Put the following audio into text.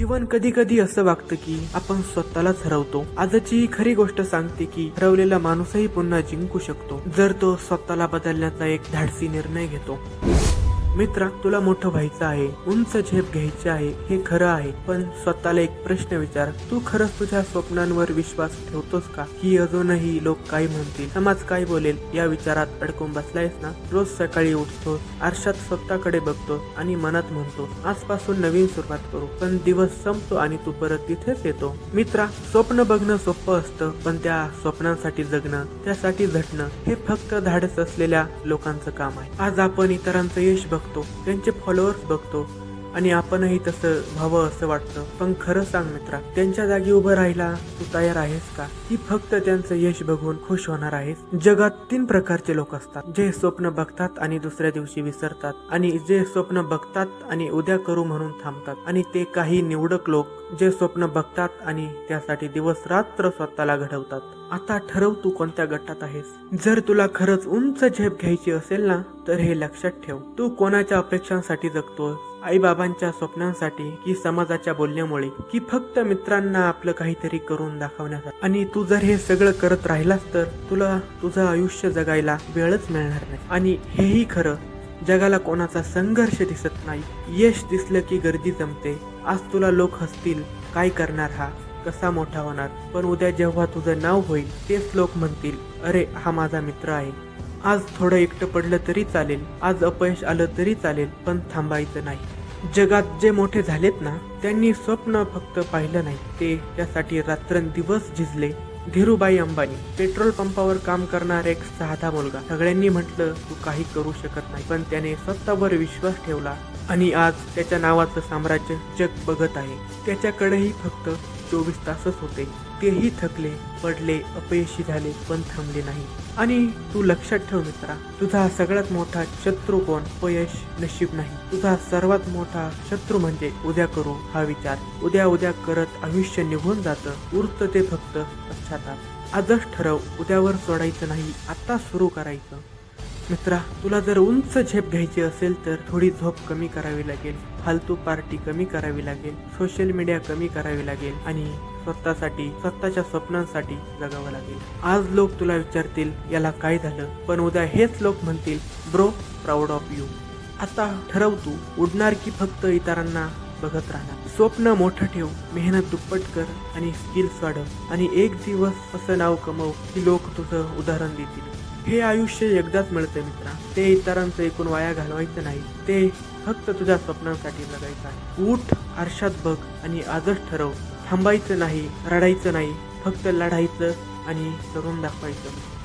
जीवन कधी कधी असं वागतं की आपण स्वतःलाच हरवतो. आजची ही खरी गोष्ट सांगते की हरवलेला माणूसही पुन्हा जिंकू शकतो. जर तो स्वतःला बदलण्याचा एक धाडसी निर्णय घेतो. मित्रा तुला मोठं व्हायचं आहे उंच झेप घ्यायची आहे हे खरं आहे. पण स्वतःला एक प्रश्न विचार तू खरंच तुझ्या स्वप्नांवर विश्वास ठेवतोस का? की अजूनही लोक काय म्हणतील? समाज काय बोलेल? या विचारात अडकून बसलायस ना? रोज सकाळी उठतो आरशात स्वतःकडे बघतो आणि मनात म्हणतो आजपासून नवीन सुरुवात करू. पण दिवस संपतो आणि तू परत तिथेच येतो. मित्रा स्वप्न बघणं सोपं असतं पण त्या स्वप्नांसाठी जगणं त्यासाठी झटणं हे फक्त धाडस असलेल्या लोकांचं काम आहे. आज आपण इतरांचं यश बघतो त्यांचे फॉलोअर्स बघतो आणि आपणही तसं व्हावं असं वाटतं. पण खरं सांग मित्रा त्यांच्या जागी उभं राहायला तू तयार आहेस का? की फक्त त्यांचं यश बघून खुश होणार आहेस. जगात तीन प्रकारचे लोक असतात. जे स्वप्न बघतात आणि दुसऱ्या दिवशी विसरतात. आणि जे स्वप्न बघतात आणि उद्या करू म्हणून थांबतात. आणि ते काही निवडक लोक जे स्वप्न बघतात आणि त्यासाठी दिवस रात्र स्वतःला घडवतात. आता ठरव तू कोणत्या गटात आहेस. जर तुला खरंच उंच झेप घ्यायची असेल ना तर हे लक्षात ठेव. तू कोणाच्या अपेक्षांसाठी जगतोस? आई बाबांच्या स्वप्नांसाठी की समाजाच्या बोलण्यामुळे? की फक्त मित्रांना आपलं काहीतरी करून दाखवण्यासाठी? आणि तू जर हे सगळं करत राहिलास तर तुला तुझं आयुष्य जगायला वेळच मिळणार नाही. आणि हेही खरं जगाला कोणाचा संघर्ष दिसत नाही. यश दिसलं की गर्दी जमते. आज तुला लोक हसतील. काय करणार हा? कसा मोठा होणार? पण उद्या जेव्हा तुझं नाव होईल तेच लोक म्हणतील अरे हा माझा मित्र आहे. आज थोडं एकटं पडलं तरी चालेल. आज अपयश आलं तरी चालेल पण थांबायचं नाही. जगात जे मोठे झालेत ना त्यांनी स्वप्न फक्त पाहिलं नाही. ते त्यासाठी रात्रंदिवस झिजले. धीरूबाई अंबानी पेट्रोल पंपावर काम करणारा एक साधा मुलगा. सगळ्यांनी म्हटलं तू काही करू शकत नाही. पण त्याने स्वतःवर विश्वास ठेवला आणि आज त्याच्या नावाचं साम्राज्य जग बघत आहे. त्याच्याकडेही फक्त चोवीस तासच होते. तेही थकले पडले अपयशी झाले पण थांबले नाही. आणि तू लक्षात ठेव मित्रा तुझा सगळ्यात मोठा शत्रू कोण? अपयश नशीब नाही. तुझा सर्वात मोठा शत्रू म्हणजे उद्या करू हा विचार. उद्या उद्या करत आयुष्य निघून जातं. उरतं ते फक्त पश्चाताप. आजच ठरव उद्यावर सोडायचं नाही आता सुरू करायचं. मित्रा तुला जर उंच झेप घ्यायची असेल तर थोडी झोप कमी करावी लागेल. फालतू पार्टी कमी करावी लागेल. सोशल मीडिया कमी करावी लागेल आणि स्वतःसाठी स्वतःच्या स्वप्नांसाठी जगावं लागेल. आज लोक तुला विचारतील याला काय झालं? पण उद्या हेच लोक म्हणतील ब्रो प्राऊड ऑफ यू. आता ठरव तू उडणार की फक्त इतरांना बघत राहणार स्वप्न मोठं ठेव मेहनत दुप्पट कर आणि स्किल्स वाढव आणि एक दिवस असं नाव कमव की लोक तुझं उदाहरण देतील. हे आयुष्य एकदाच मिळतं मित्रा. ते इतरांचं एकूण वाया घालवायचं नाही. ते फक्त तुझ्या स्वप्नांसाठी जगायचं आहे. उठ आरशात बघ आणि आजच ठरव. थांबायचं नाही रडायचं नाही. फक्त लढायचं आणि करून दाखवायचं.